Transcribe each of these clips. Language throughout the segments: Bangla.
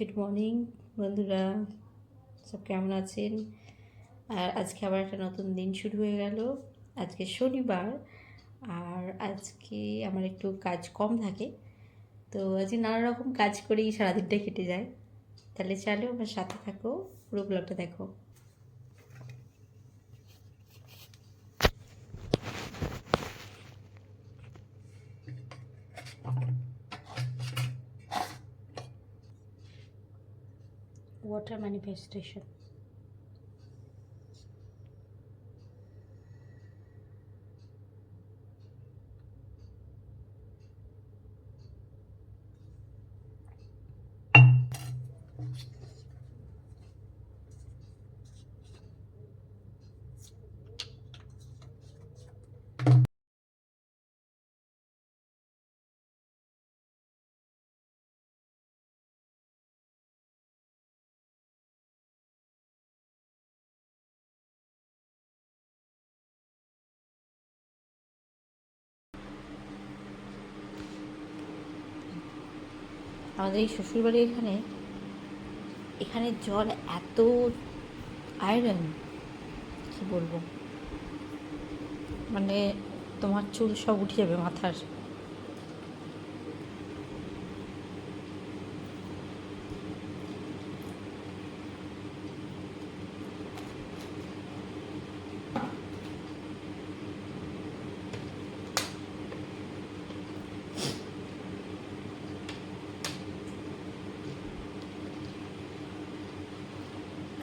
গুড মর্নিং বন্ধুরা। সব কেমন আছেন? আর আজকে আবার একটা নতুন দিন শুরু হয়ে গেল। আজকে শনিবার, আর আজকে আমার একটু কাজ কম থাকে। তো আজকে নানা রকম কাজ করেই সারাদিনটা কেটে যায়। তাহলে চলো আমার সাথে থাকো, পুরো ব্লগটা দেখো। Water manifestation আমাদের এই শ্বশুরবাড়ির এখানে এখানে জল এত আয়রন কি বলব? মানে তোমার চুল সব উঠে যাবে মাথার।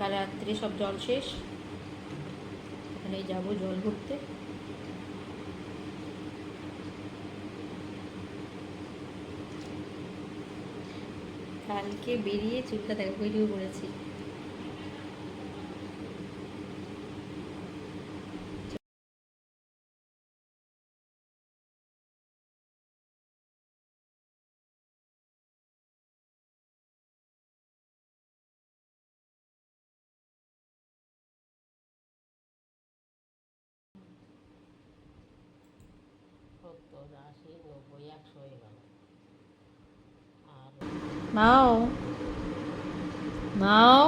কাল রাত্রে সব জল শেষ। এখানে যাব জল ভরতে। কালকে বেরিয়ে চুলটা দেখো ভিডিও করেছি সত্তর আশি নব্বই একশো হয়ে গেল আর মাও নাও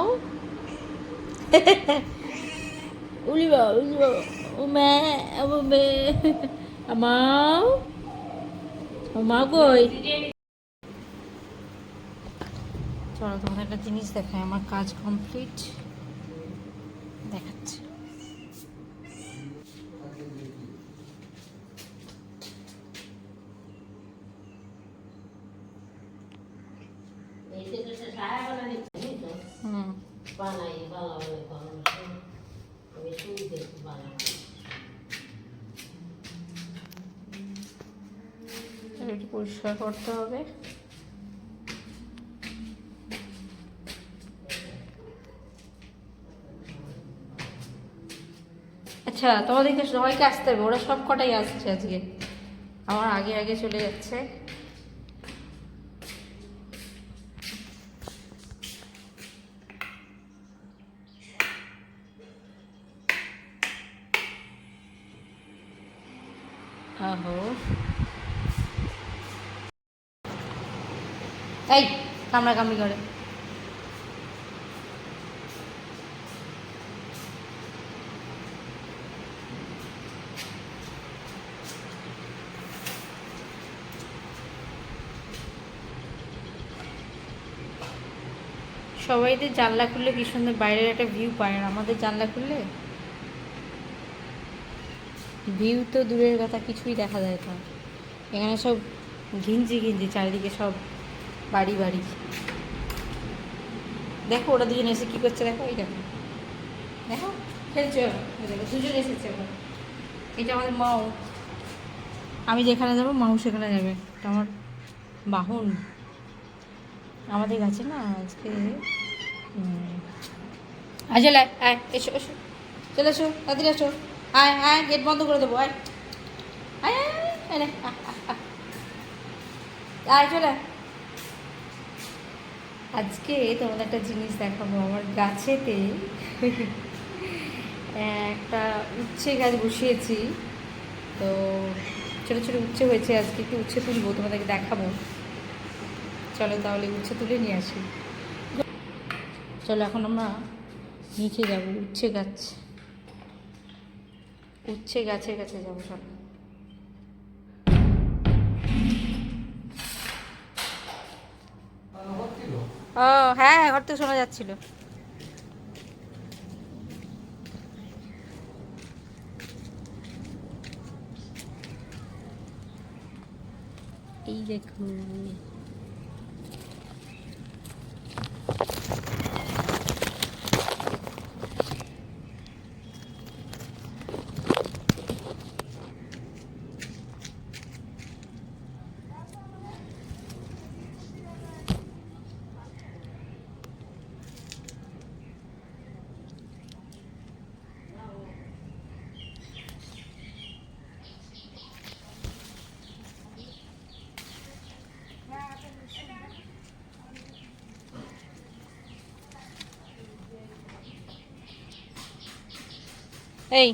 উলি বাবা উলি বাবা ও মে ও মে মাও ও মা কই চলো তোমাদের একটা জিনিস দেখায় আমার কাজ কমপ্লিট দেখাচ্ছি এই যে তো সারা বেলা নিচ্ছি তো হুম বানাই ভালো হবে কারণ আমি শুই দেখি বানাবো এটা একটু পরিষ্কার করতে হবে। আচ্ছা তোমাদেরকে সবাইকে আসতে হবে। ওরা সব কটাই আসছে আজকে। আমার আগে আগে চলে যাচ্ছে। এই কামড়া কামড়ি করে সবাইদের জানলা খুললে কি সুন্দর বাইরের একটা ভিউ পায় আর আমাদের জানলা খুললে? ভিউ তো দূরের কথা, কিছুই দেখা যায় না। এখানে সব ঘিঞ্জি ঘিঞ্জি, চারিদিকে সব বাড়ি বাড়ি। দেখো ওরা দুজন এসে কী করছে দেখো এই দেখো দেখো খেলছে দেখো দুজন এসেছে এটা আমাদের মাও। আমি যেখানে যাব মাও সেখানে যাবে। এটা আমার বাহন। আমাদের কাছে না আজকে আজ আয় এসো এসো। চলে এসো তাড়াতাড়ি এসো। আয় আয় গেট বন্ধ করে দেবো আয়। আয় আয়, আয়, চলে। আজকে তোমাদের একটা জিনিস দেখাবো আমার গাছেতে। একটা উচ্ছে গাছ বসিয়েছি। তো ছোটো ছোটো উচ্ছে হয়েছে, আজকে একটু উচ্ছে তুলবো, তোমাদেরকে দেখাবো। চলো তাহলে উচ্ছে তুলে নিয়ে আসি। চলো এখন আমরা নিচে যাব, উচ্ছে গাছ। উচ্ছে গাছের কাছে যাব, চলো। ও হ্যাঁ হ্যাঁ ঘর থেকে শোনা যাচ্ছিল। এই দেখুন এই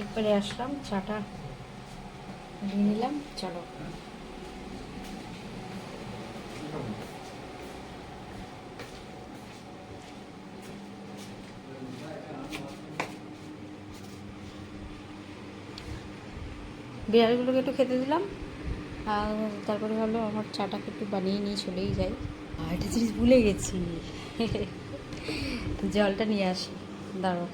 একবারে আসলাম, চাটা নিয়ে নিলাম, চলো। বিড়ালগুলোকে একটু খেতে দিলাম, আর তারপরে ভাবলো আমার চাটাকে একটু বানিয়ে নিয়ে চলেই যাই। আর একটা জিনিস ভুলে গেছি। জলটা নিয়ে আসি দাঁড়ো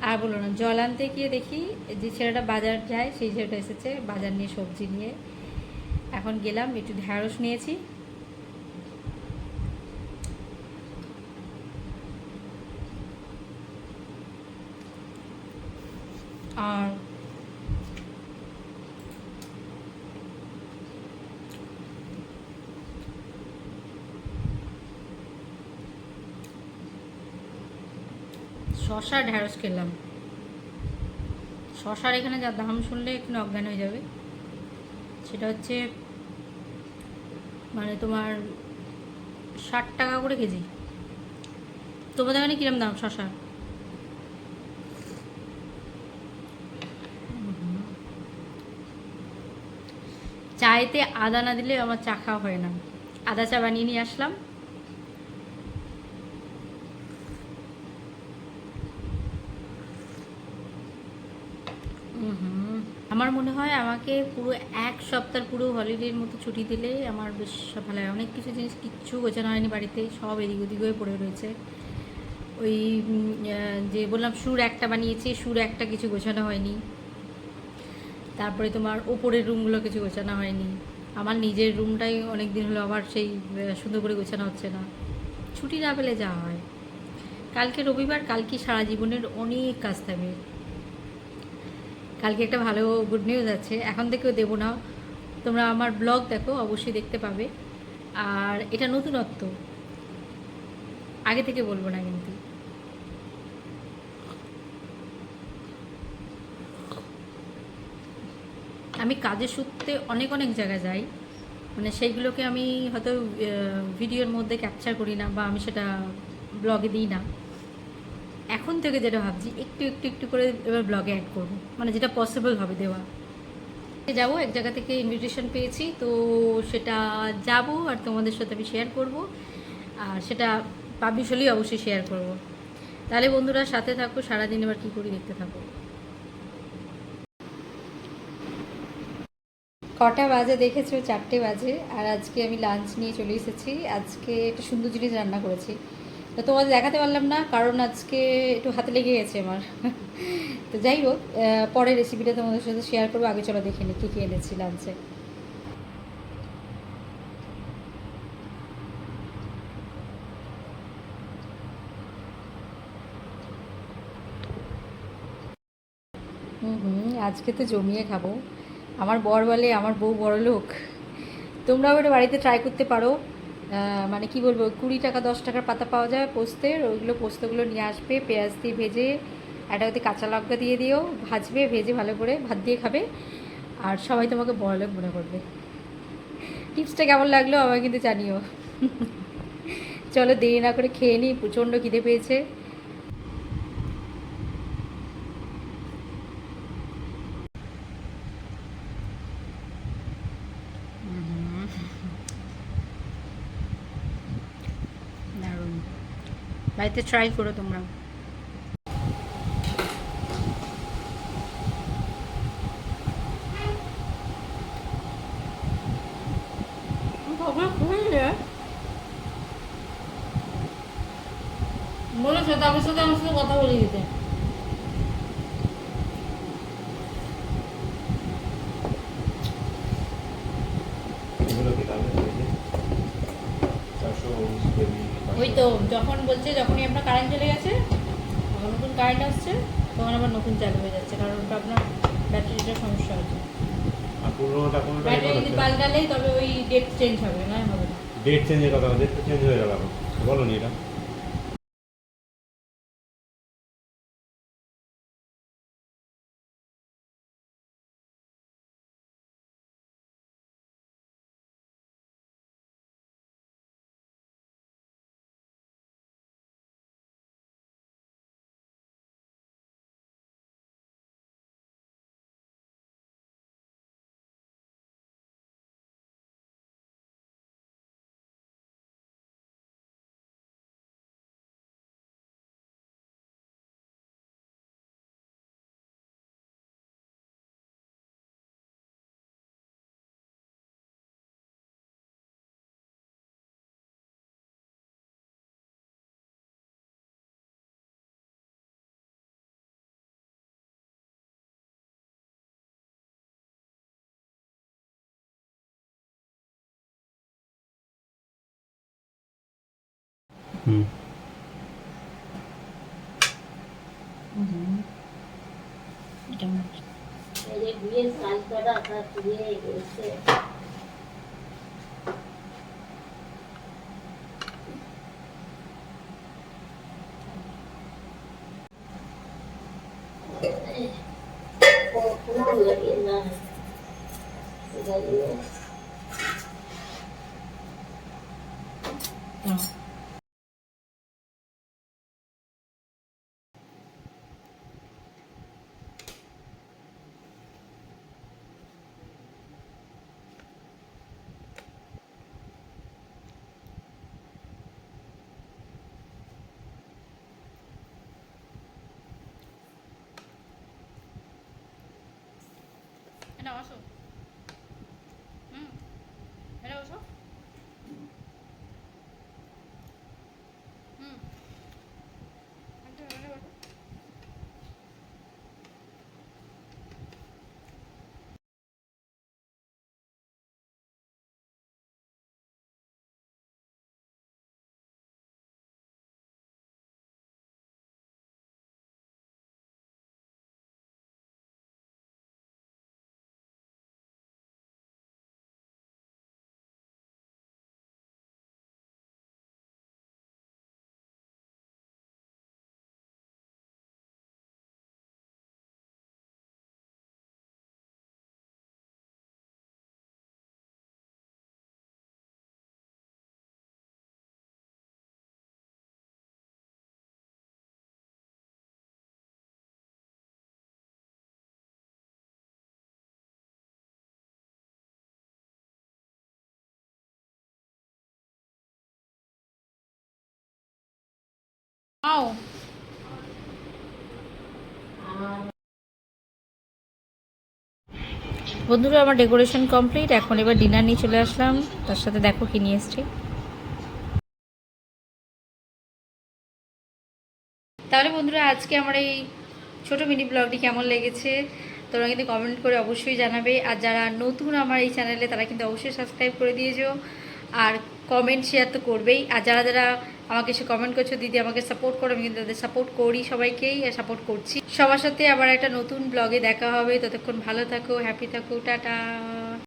আর বলো না, জল আনতে গিয়ে দেখি যে ছেলেটা বাজার যায়, সেই ছেলেটা এসেছে বাজার নিয়ে সবজি নিয়ে। এখন গেলাম, একটু ঢ্যাঁড়স নিয়েছি। আর শশা ঢ্যাঁড়স খেলাম। শশার এখানে যা দাম শুনলে একটু অজ্ঞান হয়ে যাবে। সেটা হচ্ছে মানে তোমার ষাট টাকা করে কেজি। তোমাদের এখানে কিরম দাম শশা? চায়েতে আদা না দিলে আমার চা খাওয়া হয় না। আদা চা বানিয়ে নিয়ে আসলাম। আমার মনে হয় আমাকে পুরো এক সপ্তাহ পুরো হলিডের মতো ছুটি দিলে আমার বেশ ভালো হয় অনেক কিছু জিনিস কিচ্ছু গোছানো হয়নি বাড়িতে, সব এদিক ওদিক হয়ে পড়ে রয়েছে। ওই যে বললাম সুর একটা বানিয়েছি, সুর একটা কিছু গোছানো হয়নি। তারপরে তোমার ওপরের রুমগুলো কিছু গোছানো হয়নি। আমার নিজের রুমটাই অনেক দিন হলো আবার সেই সুন্দর করে গোছানো হচ্ছে না। ছুটি না পেলে যা হয়। কালকে রবিবার, কালকে সারা জীবনের অনেক কাজ থাকবে। কালকে একটা ভালো গুড নিউজ আছে। এখন থেকেও দেবো না। তোমরা আমার ব্লগ দেখো, অবশ্যই দেখতে পাবে। আর এটা নতুনত্ব। আগে থেকে বলব না কিন্তু। আমি কাজের সূত্রে অনেক অনেক জায়গায় যাই। মানে সেইগুলোকে আমি হয়তো ভিডিওর মধ্যে ক্যাপচার করি না বা আমি সেটা ব্লগে দিই না। এখন থেকে যেটা ভাবছি, একটু একটু একটু করে এবার ব্লগে অ্যাড করব। মানে যেটা পসিবল হবে দেওয়া। যাব, এক জায়গা থেকে ইনভিটেশন পেয়েছি, তো সেটা যাব আর তোমাদের সাথে আমি শেয়ার করব। আর সেটা পাবলিশ হলেই অবশ্যই শেয়ার করব। তাহলে বন্ধুরা সাথে থাকো, সারাদিন এবার কী করি দেখতে থাকো। কটা বাজে দেখেছ? চারটে বাজে। আর আজকে আমি লাঞ্চ নিয়ে চলে এসেছি। আজকে একটা সুন্দর জিনিস রান্না করেছি। তো তোমাদের দেখাতে পারলাম না, কারণ আজকে একটু হাতে লেগে গেছে আমার। তো যাই হোক পরে রেসিপিটা তোমাদের সাথে শেয়ার করব, আগে চলো দেখে নিই কী কী এনেছি লাঞ্চে হুম আজকে তো জমিয়ে খাব। আমার বর বলে, আমার বউ বড় লোক তোমরাও এটা বাড়িতে ট্রাই করতে পারো। মানে কি বলব, কুড়ি টাকা, দশ টাকার পাতা পাওয়া যায় পোস্তের। ওইগুলো পোস্তগুলো নিয়ে আসবে, পেঁয়াজ দিয়ে ভেজে, একটা ওতে কাঁচা লঙ্কা দিয়ে দিও, ভাজবে, ভেজে ভালো করে ভাত দিয়ে খাবে। আর সবাই তোমাকে বড় লোক মনে করবে। টিপসটা কেমন লাগল আমাকে কিন্তু জানিও। চলো দেরি না করে খেয়ে নিই, প্রচণ্ড খিদে পেয়েছে। বাড়িতে ট্রাই করো তোমরা। বলেছ তারপর সাথে আমার সাথে কথা বলে দিতে এগুলো কি তাহলে হয়েছে? চারশো উনিশ কেজি, পাঁচশো। ওই তো যখন বলছে যখনই আপনার কারেন্ট চলে গেছে যখন নতুন কারেন্ট আসছে তখন আবার নতুন চালু হয়ে যাচ্ছে কারণ ওটা আপনার ব্যাটারিটা সমস্যা হচ্ছে। ব্যাটারি যদি পাল্টালেই তবে ওই ডেট চেঞ্জ হবে না? হবে ডেট চেঞ্জের কথা ডেট চেঞ্জ হয়ে গেল বলো এটা। হুম এই যে বিয়ের কাজ করা তার বিয়ে গেছে এটা আসো। হুম। এটা আসো। আও বন্ধুরা, আমার ডেকোরেশন কমপ্লিট এখন এবার ডিনার নিয়ে চলে আসলাম। তার সাথে দেখো কি নিয়ে এসছি। তাহলে বন্ধুরা, আজকে আমার এই ছোট মিনি ব্লগটি কেমন লেগেছে? তোমরা কিন্তু কমেন্ট করে অবশ্যই জানাবে। আর যারা নতুন আমার এই চ্যানেলে তারা কিন্তু অবশ্যই সাবস্ক্রাইব করে দিয়েছ। আর কমেন্ট শেয়ার তো করবেই। আর যারা যারা আমাকে সে কমেন্ট করছ, দিদি আমাকে সাপোর্ট করো, আমি কিন্তু তাদের সাপোর্ট করি সবাইকেই সাপোর্ট করছি। সবার সাথে আবার একটা নতুন ব্লগে দেখা হবে। ততক্ষণ ভালো থাকো হ্যাপি থাকো, টাটা।